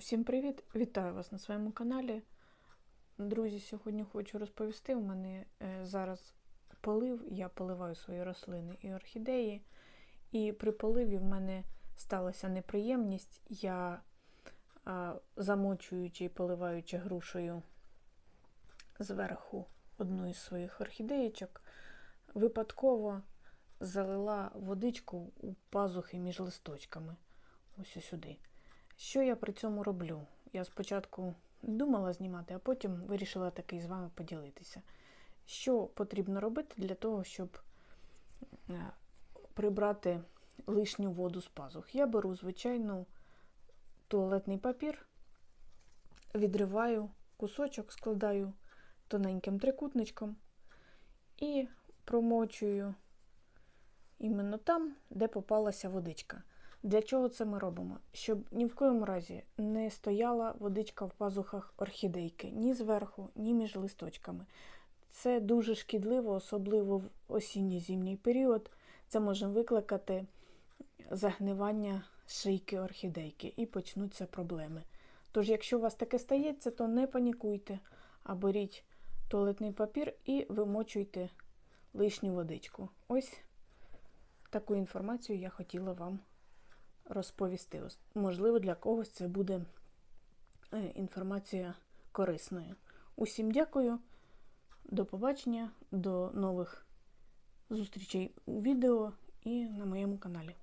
Всім привіт! Вітаю вас на своєму каналі. Друзі, сьогодні хочу розповісти. У мене е, зараз полив, я поливаю свої рослини і орхідеї. І при поливі в мене сталася неприємність. Я, замочуючи і поливаючи грушею зверху одну із своїх орхідеєчок, випадково залила водичку у пазухи між листочками. Ось сюди. Що я при цьому роблю? Я спочатку думала знімати, а потім вирішила таки з вами поділитися. Що потрібно робити для того, щоб е, прибрати лишню воду з пазух? Я беру звичайну туалетний папір, відриваю кусочок, складаю тоненьким трикутничком і промочую іменно там, де попалася водичка. Для чого це ми робимо? Щоб ні в коєму разі не стояла водичка в пазухах орхідейки ні зверху, ні між листочками. Це дуже шкідливо, особливо в осінньо-зимній період. Це може викликати загнивання шийки орхідейки і почнуться проблеми. Тож, якщо у вас таке стається, то не панікуйте, а беріть туалетний папір і вимочуйте лишню водичку. Ось таку інформацію я хотіла вам розповісти. Можливо, для когось це буде е, інформація корисною. Усім дякую, до побачення, до нових зустрічей у відео і на моєму каналі.